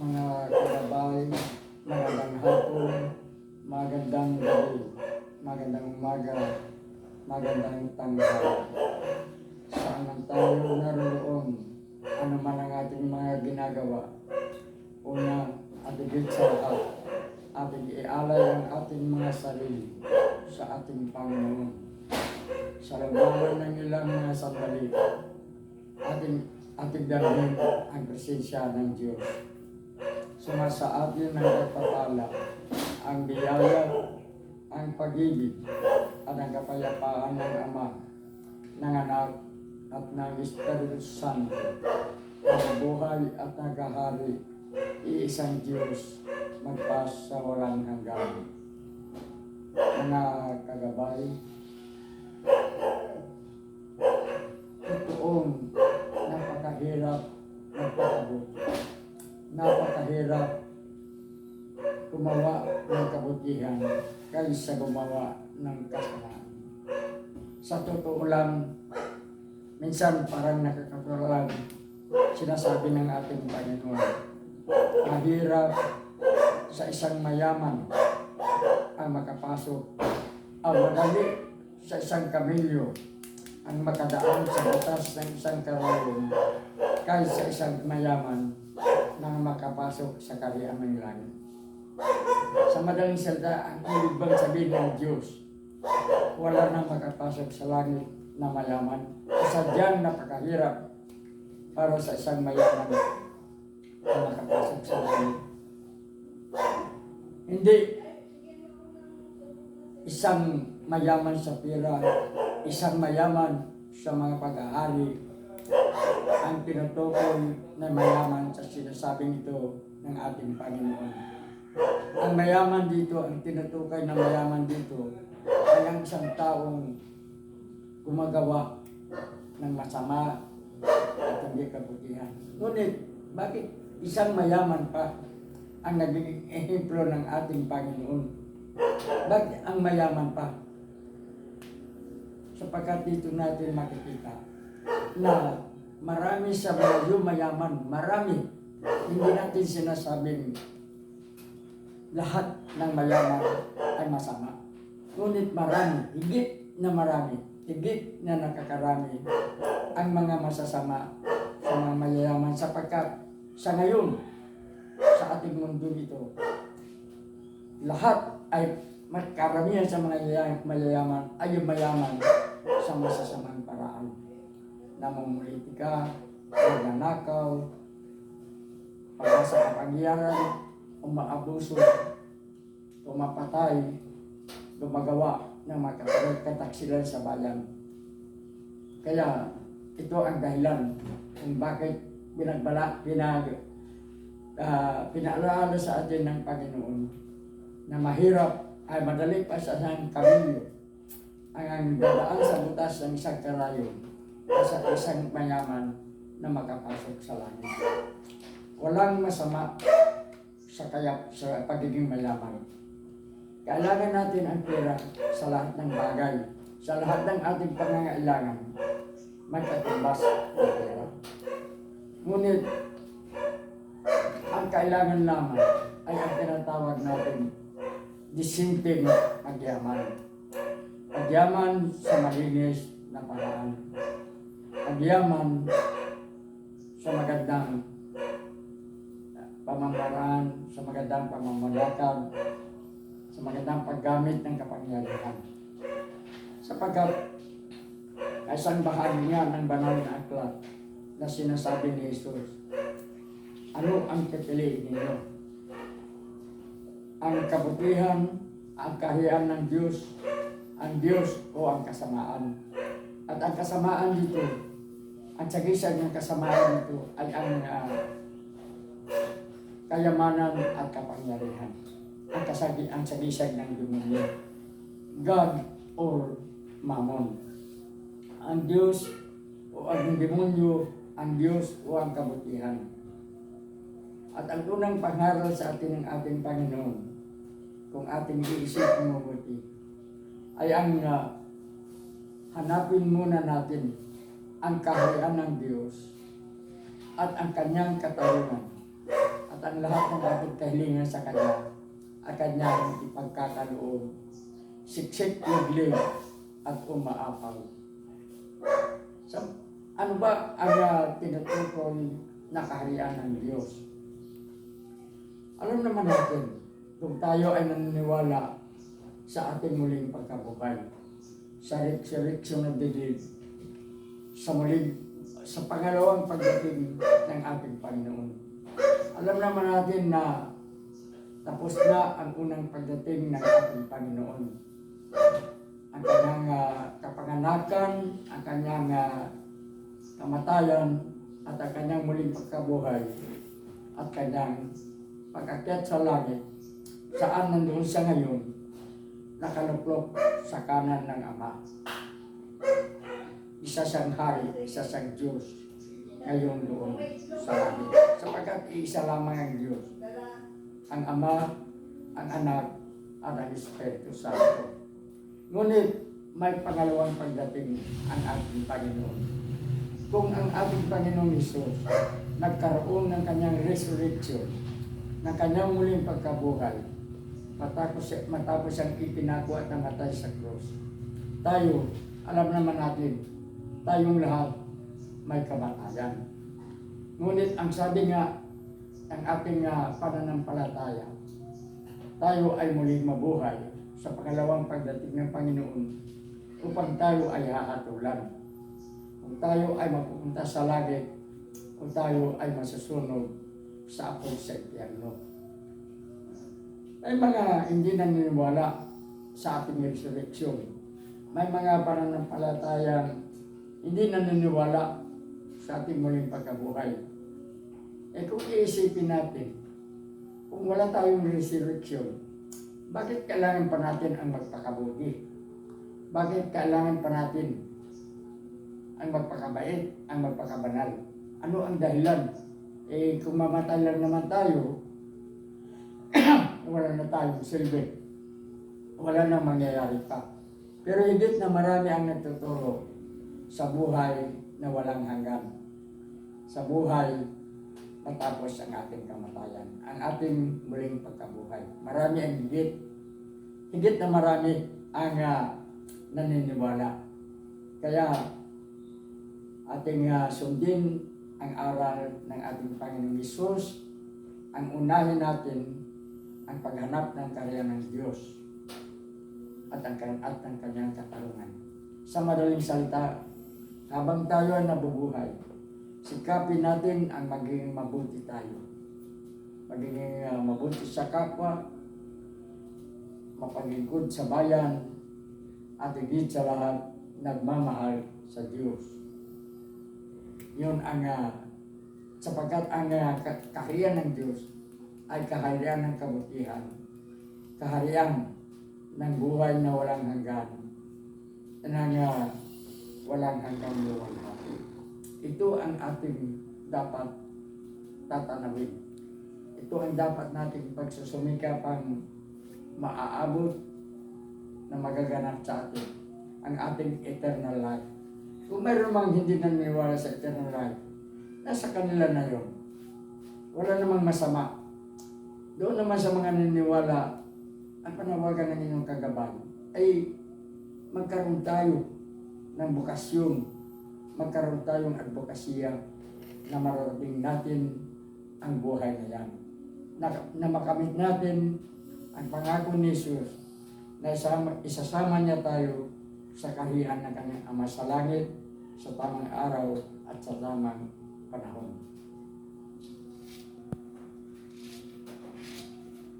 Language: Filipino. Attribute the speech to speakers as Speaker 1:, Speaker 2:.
Speaker 1: mga kalabay, magandang hapon, magandang gabi, magandang umaga, magandang tanghali. Saan man tayo naroon, ano man ang ating mga ginagawa. Una, at higit sa lahat, ating ialay ang ating mga sarili sa ating Panginoon. Sa labanan ng ilang mga sandali, ating ating dalhin ang presensya ng Diyos. Sumasa atin ang pagpapala, ang biyaya, ang pag-ibig, at ang kapayapaan ng Ama, ng Anak, at ng Espiritu Santo, ang buhay at nagahari, iisang Diyos, magpas sa walang hanggan. Mga kagabay, totoong napakahirap magpakabot. Napakahirap gumawa ng kabutihan kaysa gumawa ng kasalanan. Sa totoo lang, minsan parang nakakatulang sinasabi ng ating Panginoon, mahirap sa isang mayaman ang makapasok, ang madali sa isang kamilyo ang makadaan sa batas ng isang karayon kaysa isang mayaman na makapasok sa kaharian ng langit. Sa madaling salita, ang ibig bang sabihin ng Diyos, wala nang makapasok sa langit na mayaman. Sadyang napakahirap para sa isang mayaman na makapasok sa langit. Hindi isang mayaman sa pera, isang mayaman sa mga pag-aari, ang tinutukoy na mayaman sa sinasabing ito ng ating Panginoon. Ang mayaman dito, ang tinutukoy na mayaman dito, ay ang isang taong gumagawa ng masama at hindi kabutihan. Ngunit, bakit isang mayaman pa ang naging ehemplo ng ating Panginoon? Bakit ang mayaman pa? Sapagkat dito natin makikita na marami sa mga mayaman, marami. Hindi natin sinasabing lahat ng mayaman ay masama. Ngunit marami, higit na marami, higit na nakakarami ang mga masasama sa mga mayayaman sapagkat sa ngayon, sa ating mundo ito, lahat ay magkaramihan sa mga yaya- mayayaman ay mayaman sa masasamang paraan. Namumulitika, magnanakaw, pagkasa kapangyaran, umaabuso, umapatay, gumagawa ng mga kataksilan sa bayan. Kaya ito ang dahilan kung bakit binagbala, pinag, uh, pinaalala sa atin ng Panginoon na mahirap ay madali pa sa ang ang dadaan sa butas ng isang karayon sa isang mayaman na makapasok sa langit. Walang masama sa kaya sa pagiging mayaman. Kailangan natin ang pera sa lahat ng bagay, sa lahat ng ating pangangailangan, magkatumbas ng pera. Ngunit, ang kailangan lamang ay ang tinatawag natin disinteng pagyaman. Pagyaman sa malinis na paraan. Pagyaman sa magandang pamamaraan, sa magandang pamamalakad, sa magandang paggamit ng kapangyarihan. Sapagkat isang bahagi nga ng banal na aklat na sinasabi ni Jesus, ano ang pipiliin ninyo? Ang kabutihan, ang kahiyan ng Diyos, ang Diyos o ang kasamaan. At ang kasamaan dito, ang sagisag ng kasamaan dito ay ang uh, kayamanan at kapangyarihan. Ang, kasagi, ang sagisag ng demonyo. God or Mammon. Ang Diyos o ang demonyo, ang Diyos o ang kabutihan. At ang unang pangaral sa atin ng ating Panginoon, kung ating iisip mabuti, ay ang uh, hanapin muna natin ang kaharian ng Diyos at ang kanyang katarungan. At ang lahat ng ating kahilingan sa Kanya at Kanyang ipagkakaloob, siksik liglig at umaapaw. So, ano ba ang uh, tinutukoy na kaharian ng Diyos? Alam naman natin, kung tayo ay naniniwala sa ating muling pagkabuhay, sa resurrection of the dead, sa muling, sa pangalawang pagdating ng ating Panginoon. Alam naman natin na tapos na ang unang pagdating ng ating Panginoon. Ang kanyang ah, kapanganakan, ang kanyang ah, kamatayan, at ang kanyang muling pagkabuhay, at kanyang pag-akyat sa langit, saan nandoon siya ngayon, nakaluklok sa kanan ng Ama. Isa siyang hari, isa siyang Diyos, ngayon doon sa langit. Sapagkat isa lamang ang Diyos, ang Ama, ang Anak, at ang Espiritu Santo. Ngunit may pangalawang pagdating ang ating Panginoon. Kung ang ating Panginoong Isus nagkaroon ng kanyang resurrection, ng kanyang muling pagkabuhay, matapos, matapos siyang ipinako at namatay sa krus. Tayo, alam naman natin, tayong lahat may kamatayan. Ngunit ang sabi nga ng ating uh, pananampalataya, tayo ay muling mabuhay sa pangalawang pagdating ng Panginoon upang tayo ay hahatulan. Kung tayo ay mapupunta sa langit, kung tayo ay masusunod sa apoy sa impyerno. May mga hindi naniniwala sa ating resurrection. May mga pananampalatayang hindi naniniwala sa ating muling pagkabuhay. Eh kung iisipin natin, kung wala tayong resurrection, bakit kailangan pa natin ang magpakabuti? Bakit kailangan pa natin ang magpakabait, ang magpakabanal? Ano ang dahilan? Eh kung mamatay lang naman tayo, wala na tayong silbi. Wala na mangyayari pa. Pero higit na marami ang nagtuturo sa buhay na walang hanggan. Sa buhay matapos ang ating kamatayan, ang ating muling pagkabuhay. Marami ang higit. Higit na marami ang uh, naniniwala. Kaya ating uh, sundin ang aral ng ating Panginoong Isus, ang unahin natin ang paghanap ng karya ng Diyos at ang, at ang kanyang katarungan. Sa madaling salita, habang tayo ay nabubuhay, sikapin natin ang maging mabuti tayo. Magiging uh, mabuti sa kapwa, mapagigod sa bayan, at higit sa lahat, nagmamahal sa Diyos. Yun ang, uh, sapagkat ang uh, kaharian ng Diyos ay kaharian ng kabutihan, kaharian ng buhay na walang hanggan, ng uh, walang hanggang luwalhati. Ito ang ating dapat tatanawin. Ito ang dapat nating pagsusumikapang maaabot na magaganap sa atin ang ating eternal life. Kung mayroon mang hindi naniniwala sa eternal life, nasa kanila na yon. Wala namang masama. Doon naman sa mga naniniwala, ang panawagan ng inyong kagabay ay magkaroon tayo ng bukasyon, magkaroon tayong advokasya na mararating natin ang buhay na yan. Na, na makamit natin ang pangako ni Jesus na isama, isasama niya tayo sa kahiyan ng kanyang Ama sa langit, sa tamang araw at sa tamang panahon.